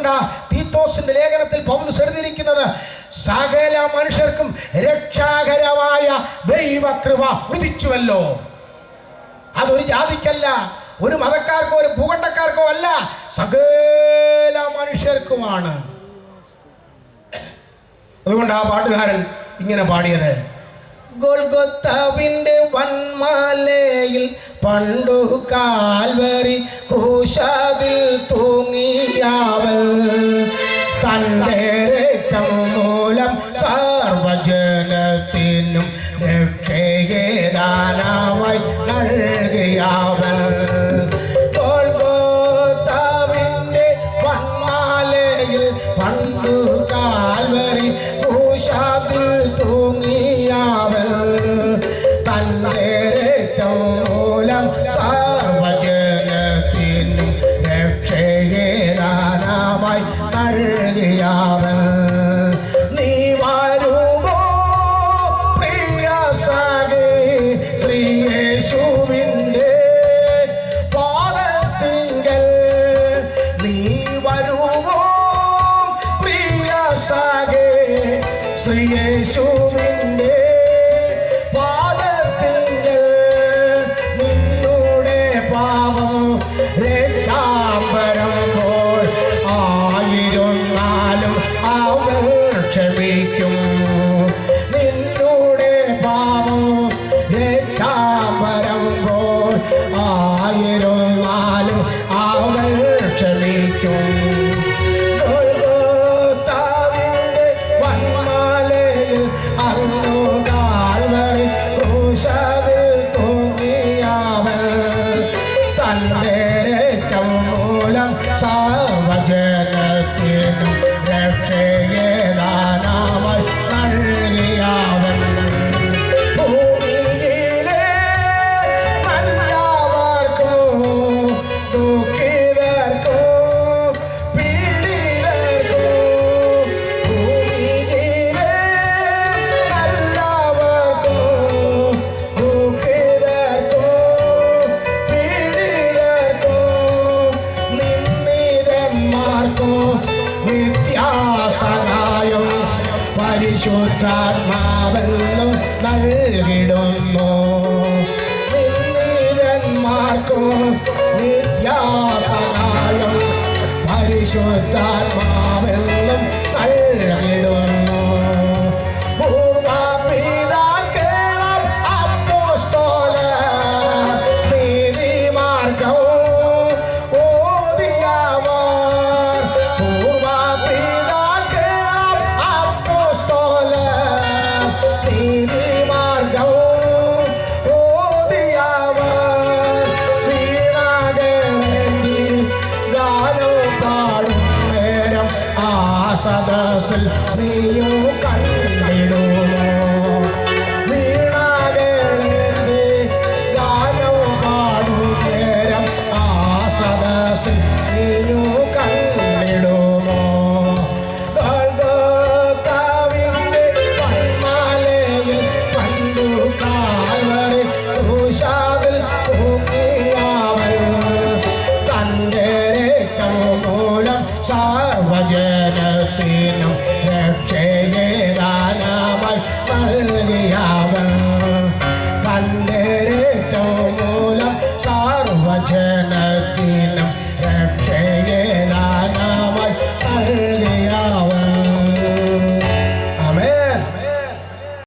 അതുകൊണ്ടാ തീത്തോസിന്റെ ലേഖനത്തിൽ പൗലസ് എഴുതിയിരിക്കുന്നത് സകല മനുഷ്യർക്കും രക്ഷാകരമായ ദൈവകൃപ ഉദിച്ചുവല്ലോ. അതൊരു ജാതിക്കല്ല ഒരു മതക്കാർക്കോ ഒരു ഭൂഖണ്ഡക്കാർക്കോ അല്ല സകല മനുഷ്യർക്കുമാണ്. അതുകൊണ്ട് ആ പാട്ടുകാരൻ ഇങ്ങനെ പാടിയത്. ഗോൽഗൊത്താവിന്റെ വന്മാലയിൽ പണ്ടു കാൽവരി ക്രൂശാതിൽ തന്റെ രക്തം മൂലം സർവജനത്തിനും രക്ഷയേദാനമായി നൽകിയാവൽ ഗോൽഗോത്താവിന്റെ വന്മാലയിൽ പണ്ടു നൽകിയാവൽ നീ വരുമോ പ്രിയ സഖി ശ്രീയേശുവിന്റെ പാദത്തിങ്കൽ നീ വരുമോ പ്രിയ സഖി ശ്രീയേശുവിന്റെ ക്ഷമിക്കും. നിന്നുടെ പാപം രക്താംബരം ആയിരം നാലും അവൾ ക്ഷമിക്കും. ഗോൽഗോത്താവിന്റെ പരിശുദ്ധാത്മാവെന്നും നൽകിടുന്നു. ന്മാർക്കും നിത്യാസഹായം പരിശുദ്ധാത്മാവെന്നും സദസ്സിൽ നീയും കണ്ടിടുമോ വീണാകേണ്ടി ഗാനം പാടും നേരം ആ സദസ്സിൽ നീയും Yeah.